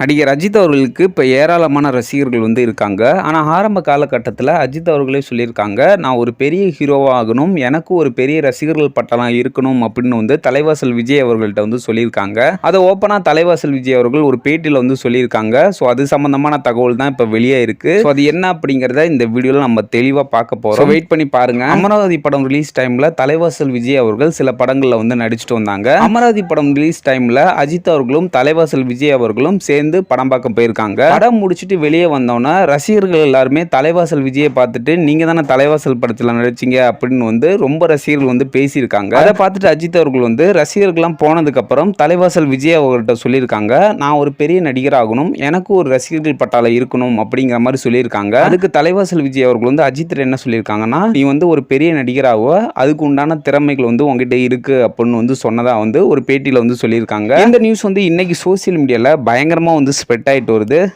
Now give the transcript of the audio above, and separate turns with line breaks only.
நடிகர் அஜித் அவர்களுக்கு இப்போ ஏராளமான ரசிகர்கள் வந்து இருக்காங்க. ஆனால் ஆரம்ப காலகட்டத்தில் அஜித் அவர்களே சொல்லியிருக்காங்க நான் ஒரு பெரிய ஹீரோவாகணும் எனக்கு ஒரு பெரிய ரசிகர்கள் பட்டலாம் இருக்கணும் அப்படின்னு வந்து தலைவாசல் விஜய் அவர்கள்ட்ட வந்து சொல்லியிருக்காங்க. அதை ஓப்பனாக தலைவாசல் விஜய் அவர்கள் ஒரு பேட்டியில் வந்து சொல்லியிருக்காங்க. ஸோ அது சம்பந்தமான தகவல் தான் இப்போ வெளியே இருக்கு. ஸோ அது என்ன அப்படிங்கிறத இந்த வீடியோவில் நம்ம தெளிவாக பார்க்க போகிறோம் வெயிட் பண்ணி பாருங்க. அமராவதி படம் ரிலீஸ் டைமில் தலைவாசல் விஜய் அவர்கள் சில படங்களில் வந்து நடிச்சிட்டு வந்தாங்க. அமராவதி படம் ரிலீஸ் டைமில் அஜித் அவர்களும் தலைவாசல் விஜய் அவர்களும் சேர்ந்து படம் பார்க்க போயிருக்காங்க. படம் முடிச்சுட்டு வெளியே வந்தோன்னே ரசிகர்கள் எல்லாருமே தலைவாசல் விஜயை பார்த்துட்டு நீங்க தானே தலைவாசல் படத்தில் நடிச்சீங்க அப்படின்னு வந்து ரொம்ப ரசிகர்கள் வந்து பேசியிருக்காங்க. அதை பார்த்துட்டு அஜித் அவர்கள் வந்து ரசிகர்கள்லாம் போனதுக்கு அப்புறம் தலைவாசல் விஜய் அவர்கள்ட்ட சொல்லியிருக்காங்க நான் ஒரு பெரிய நடிகர் ஆகணும் எனக்கு ஒரு ரசிகர்கள் பட்டாளம் இருக்கணும் அப்படிங்கிற மாதிரி சொல்லியிருக்காங்க. அதுக்கு தலைவாசல் விஜய் அவர்கள் வந்து அஜித் என்ன சொல்லியிருக்காங்கன்னா நீ வந்து ஒரு பெரிய நடிகராக அதுக்கு உண்டான திறமைகள் வந்து உங்ககிட்ட இருக்கு அப்படின்னு வந்து சொன்னதா வந்து ஒரு பேட்டியில் வந்து சொல்லியிருக்காங்க. இந்த நியூஸ் வந்து இன்னைக்கு சோசியல் மீடியாவில் பயங்கரமாக வந்து ஸ்ப்ரெட் ஆயிட்டு வருது.